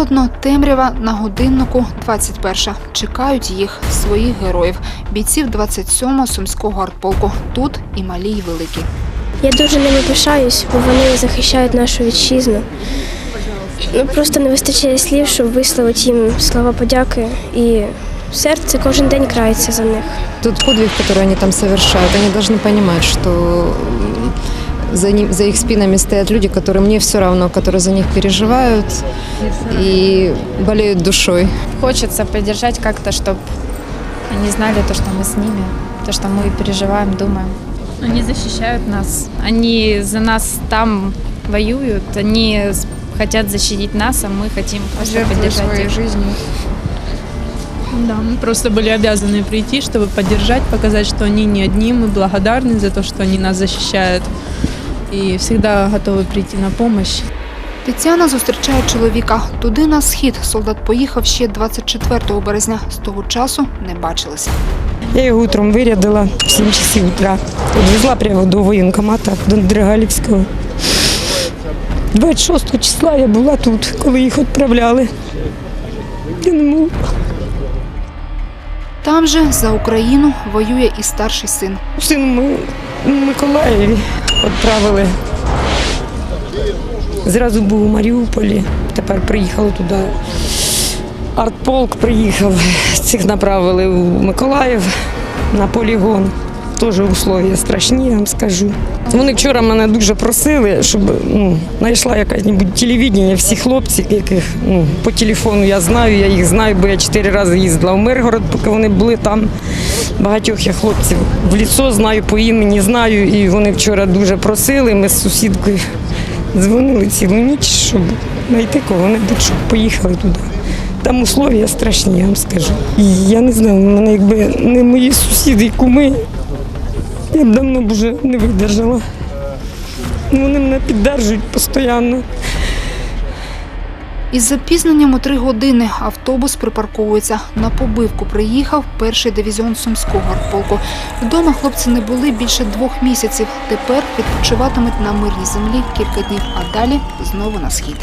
Холодно, темрява на годиннику 21. Чекають їх своїх героїв, бійців 27-го сумського артполку. Тут і малі, і великі. Я дуже ними пишаюсь, бо вони захищають нашу вітчизну. Ну просто не вистачає слів, щоб висловити їм слова подяки. І серце кожен день крається за них. Тот подвиг, который они там совершают, они должны понимать, что за, ним, за их спинами стоят люди, которые мне все равно, которые за них переживают и болеют душой. Хочется поддержать как-то, чтобы они знали то, что мы с ними, то, что мы переживаем, думаем. Они защищают нас. Они за нас там воюют. Они хотят защитить нас, а мы хотим просто поддержать их. жизнью. Да, мы просто были обязаны прийти, чтобы поддержать, показать, что они не одни, мы благодарны за то, что они нас защищают и всегда готовы прийти на помощь. Тетяна зустрічає чоловіка. Туди на схід солдат поїхав ще 24 березня. З того часу не бачилися. Я його утром вирядила в 7 часів утра. Відвезла прямо до воєнкомата до Дригалівського. 26 числа я була тут, коли їх відправляли. Я не можу. Там же за Україну воює і старший син. Син ми в Миколаєві відправили. Зразу був у Маріуполі, тепер приїхали туди. Артполк приїхав, цих направили в Миколаїв на полігон. Теж условия страшні, я вам скажу. Вони вчора мене дуже просили, щоб ну, знайшла якась небудь телевідення, всі хлопці, яких ну, по телефону я знаю, я їх знаю, бо я чотири рази їздила в Миргород, поки вони були там. Багатьох я хлопців в ліцо знаю, по імені знаю, і вони вчора дуже просили. Ми з сусідкою дзвонили цілу ніч, щоб знайти кого-небудь, щоб поїхали туди. Там условия страшні, я вам скажу. І я не знаю, мене якби не мої сусіди і куми, я б давно б вже не видержала. Вони мене піддержують постійно. Із запізненням у три години автобус припарковується. На побивку приїхав перший дивізіон сумського артполку. Вдома хлопці не були більше двох місяців. Тепер відпочиватимуть на мирній землі кілька днів, а далі знову на схід.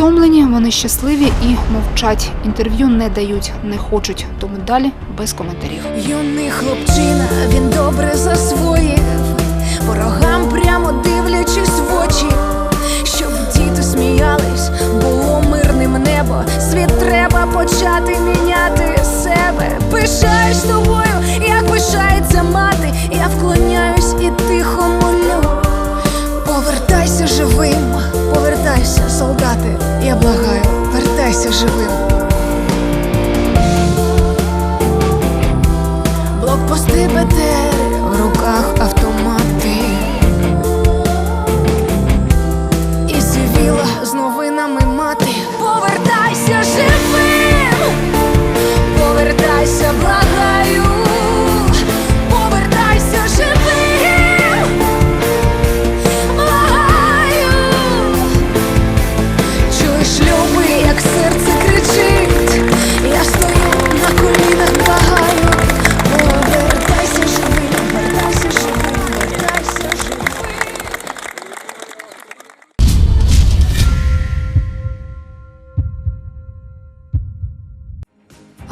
Вони стомлені, вони щасливі і мовчать. Інтерв'ю не дають, не хочуть. Тому далі без коментарів. Юний хлопчина, він добре засвоїв ворогам прямо дивлячись в очі, щоб діти сміялись, було мирним небо. Світ треба почати міняти себе. Пишаюсь тобою, як пишається мати. Я вклоняюсь і тихо молю. Повертайся живим, повертайся, солдати. Я благаю, вертайся живим. Блокпости БТР, в руках автомати.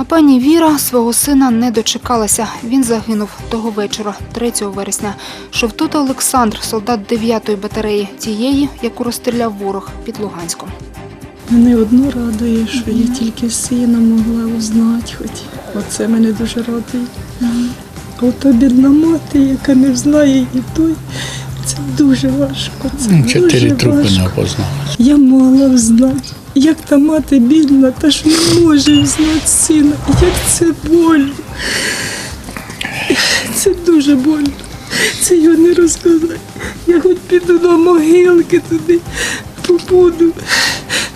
Пані Віра свого сина не дочекалася. Він загинув того вечора, 3 вересня. Шовтута Олександр, солдат 9-ї батареї, тієї, яку розстріляв ворог під Луганськом. Мене одно радує, що я тільки сина могла узнати, хоч оце мене дуже радує. А ото бідна мати, яка не знає і той, це дуже важко. Це Чотири дуже трупи не важко. опознали. Я мала взнати. Як та мати бідна, та ж не може взнати сина. Як це больно. Це дуже больно. Це його не розказати. Я хоч піду до могилки туди, побуду,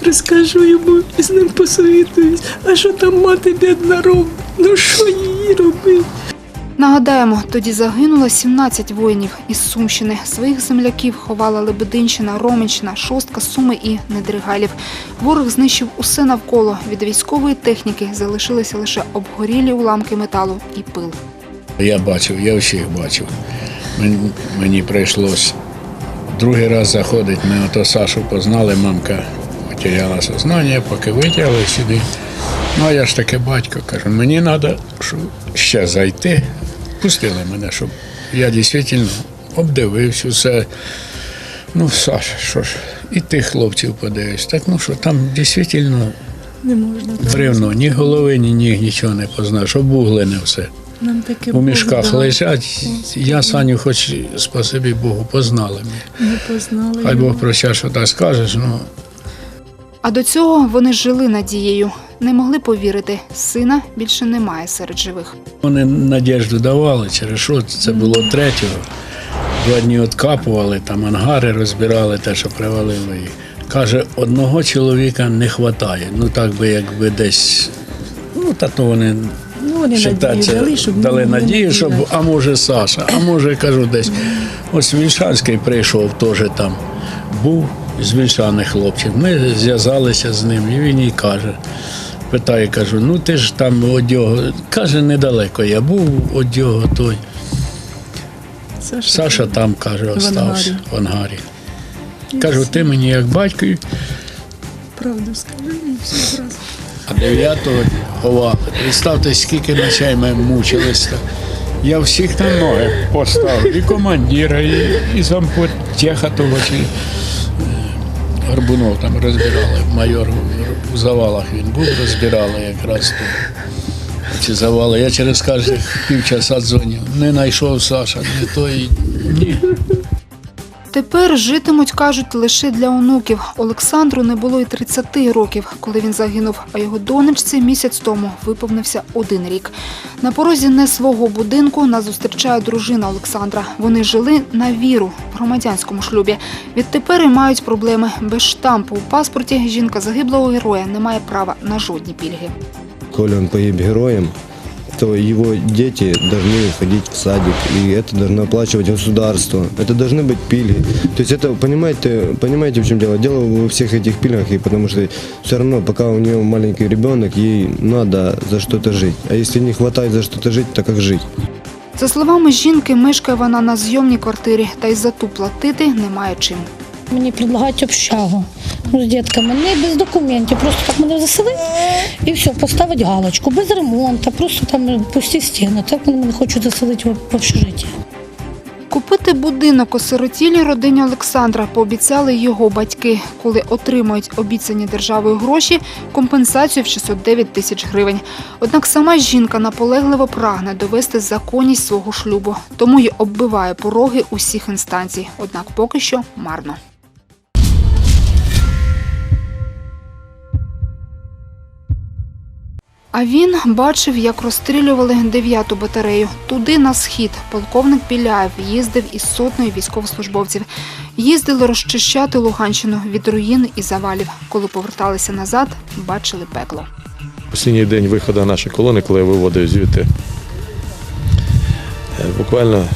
розкажу йому і з ним посовітуюсь. А що там мати бідна робить? Ну що їй робить? Нагадаємо, тоді загинуло 17 воїнів із Сумщини. Своїх земляків ховала Лебединщина, Роменщина, Шостка, Суми і Недригалів. Ворог знищив усе навколо. Від військової техніки залишилися лише обгорілі уламки металу і пил. Я бачив, я всіх бачив. Мені, прийшлось другий раз заходити. Ми ото Сашу познали, мамка потеряла сознання, поки витягли сюди. Ну, а я ж таки батько кажу, мені треба ще зайти. Пустили мене, щоб я дійсно обдивився все. Ну, Саша, що ж, і тих хлопців подивився. Так ну що, там дійсно Не можна. бревно, ні голови, ні ніг, нічого не познаєш, обуглене все. Нам таке У мішках дав. лежать. Я Саню, хоч спасибі Богу, познали ми. Ми познали Хай. Бог прощає, що так скажеш. Ну А до цього вони жили надією. Не могли повірити, сина більше немає серед живих. вони надіжду давали, через що це було третього. Два дні откапували, там ангари розбирали, те, що привалило їх. Каже, одного чоловіка не вистачає. Ну так би якби десь. Ну, та то вони Ну, вони Считаться, надію дали, щоб дали надію, щоб, а може Саша, а може, кажу, десь. Ось Вільшанський прийшов, теж там був з Вільшани хлопчик. Ми зв'язалися з ним, і він їй каже. Питає, кажу, ну ти ж там одього. Каже, недалеко я був одього той. Саша, Саша там, каже, остався в ангарі. Кажу, ти мені як батько, правду скажи і все зразу. а дев'ятого ховали. Представте, скільки ночей ми мучилися. Я всіх на ноги поставив, і командира, і, і зампотеха того, Горбунов там розбирали, майор у завалах він був, розбирали якраз тут. Ці завали. Я через кожних півчаса дзвонив. Не знайшов Саша, не той. Ні. Тепер житимуть, кажуть, лише для онуків. Олександру не було й 30 років, коли він загинув, а його донечці місяць тому виповнився один рік. На порозі не свого будинку нас зустрічає дружина Олександра. Вони жили на віру в громадянському шлюбі. Відтепер і мають проблеми. Без штампу у паспорті жінка загиблого героя не має права на жодні пільги. коли он погиб героем, то его дети должны ходить в садик, и это должно оплачивать государство. Это должны быть пильги. То есть это, понимаете, понимаете, в чем дело? Дело во всех этих пильгах, и потому что все равно, пока у нее маленький ребенок, ей надо за что-то жить. А если не хватает за что-то жить, то как жить? За словами жінки, мешкає вона на зйомній квартирі, та й за ту платити немає чим. Мені предлагають общагу ну, з дітками, не без документів, просто так мене заселити і все, поставити галочку, без ремонту, просто там пусті стіни. Так вони мене хочуть заселити в в. Купити будинок осиротілій родині Олександра пообіцяли його батьки, коли отримають обіцяні державою гроші компенсацію в 609 тисяч гривень. Однак сама жінка наполегливо прагне довести законність свого шлюбу, тому й оббиває пороги усіх інстанцій. Однак поки що марно. А він бачив, як розстрілювали дев'яту батарею. Туди на схід полковник Біляєв їздив із сотнею військовослужбовців. Їздили розчищати Луганщину від руїн і завалів. Коли поверталися назад, бачили пекло. Останній день виходу нашої колони, коли я виводив звідти, е, буквально е,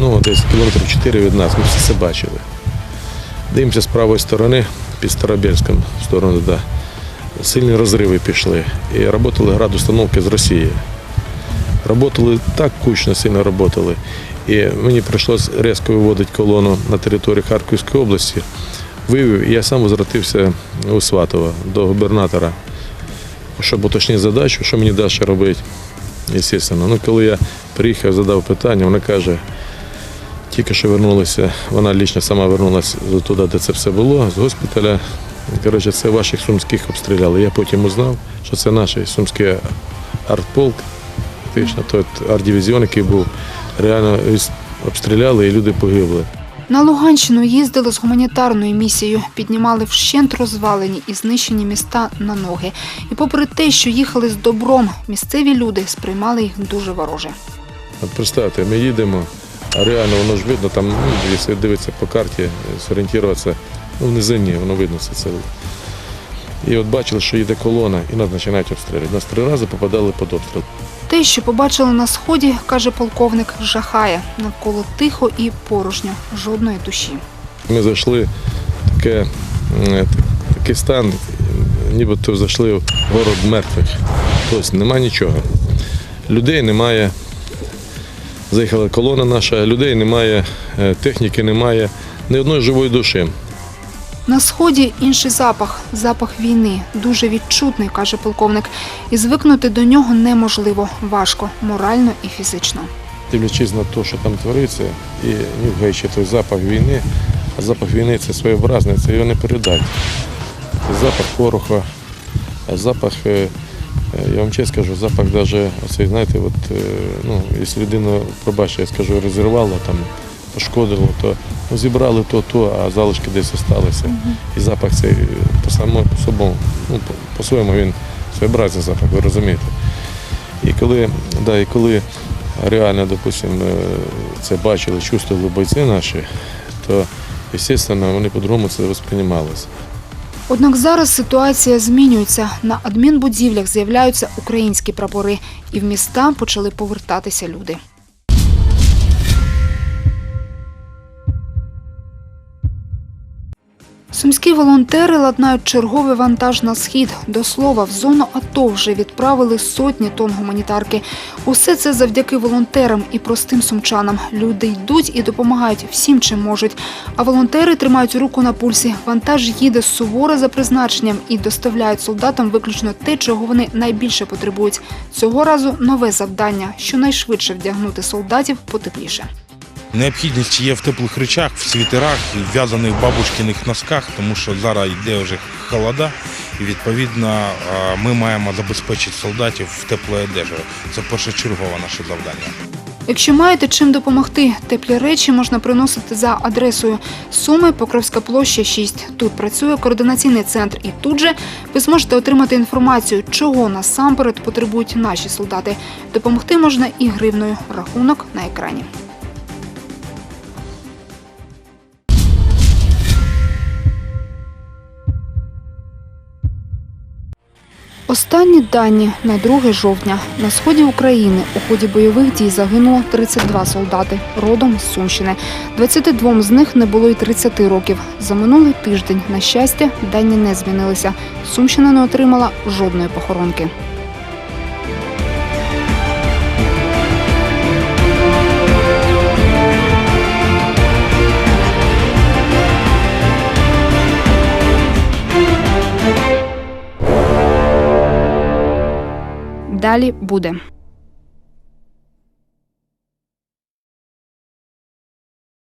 ну, десь кілометрів 4 від нас, ми все це бачили. Дивимося з правої сторони, під Старобельськом в сторону, да, сильні розриви пішли. І працювали градустановки з Росії. Работали так кучно, сильно працювали. І мені прийшлося різко виводити колону на територію Харківської області. Вивів, і я сам возвратився у Сватово до губернатора щоб уточнити задачу, що мені далі робити. Ну, коли я приїхав, задав питання, вона каже, тільки що вернулися, вона лічно сама вернулася туди, де це все було, з госпіталя. Коротше, це ваших сумських обстріляли. Я потім узнав, що це наш сумський артполк, фактично, той арт-дивізіон, який був, реально обстріляли і люди погибли. На Луганщину їздили з гуманітарною місією, піднімали вщент розвалені і знищені міста на ноги. І попри те, що їхали з добром, місцеві люди сприймали їх дуже вороже. От представте, ми їдемо, а реально воно ж видно, там, ну, якщо по карті, зорієнтуватися, ну, в низині, воно видно все це. І от бачили, що йде колона, і нас починають обстрілювати. Нас три рази попадали під обстріл. Те, що побачили на сході, каже полковник, жахає. Навколо тихо і порожньо, жодної душі. Ми зайшли в таке, е, такий стан, нібито зайшли в город мертвих. Тобто нема нічого. Людей немає. Заїхала колона наша, людей немає, е, техніки немає, ні одної живої душі. На сході інший запах, запах війни, дуже відчутний, каже полковник. І звикнути до нього неможливо, важко, морально і фізично. Дивлячись на те, що там твориться, і нюхаючи той запах війни, а запах війни це своєобразний, це його не передати. Запах пороха, запах, е, е, я вам чесно скажу, запах навіть оцей, знаєте, от, е, ну, якщо людина, пробачте, я скажу, розірвала, там, пошкодило, то ну, зібрали то, то, а залишки десь залишилися. І запах цей по самому по собою, ну, по- по-своєму він своєобразний запах, ви розумієте. І коли, да, і коли реально, допустим, е, це бачили, чувствували бойці наші, то, звісно, вони по-другому це восприймалося. Однак зараз ситуація змінюється. На адмінбудівлях з'являються українські прапори, і в міста почали повертатися люди. Сумські волонтери ладнають черговий вантаж на схід. До слова, в зону АТО вже відправили сотні тонн гуманітарки. Усе це завдяки волонтерам і простим сумчанам. Люди йдуть і допомагають всім, чим можуть. А волонтери тримають руку на пульсі. Вантаж їде суворо за призначенням і доставляють солдатам виключно те, чого вони найбільше потребують. Цього разу нове завдання щонайшвидше вдягнути солдатів потепліше. Необхідність є в теплих речах, в світерах, в в'язаних бабушкиних носках, тому що зараз йде вже холода, і відповідно ми маємо забезпечити солдатів в теплою одежею. Це першочергове наше завдання. Якщо маєте чим допомогти, теплі речі можна приносити за адресою Суми, Покровська площа 6. Тут працює координаційний центр, і тут же ви зможете отримати інформацію, чого насамперед потребують наші солдати. Допомогти можна і гривною. Рахунок на екрані. Останні дані на 2 жовтня. На сході України у ході бойових дій загинуло 32 солдати, родом з Сумщини. 22 з них не було й 30 років. За минулий тиждень, на щастя, дані не змінилися. Сумщина не отримала жодної похоронки. Далі буде.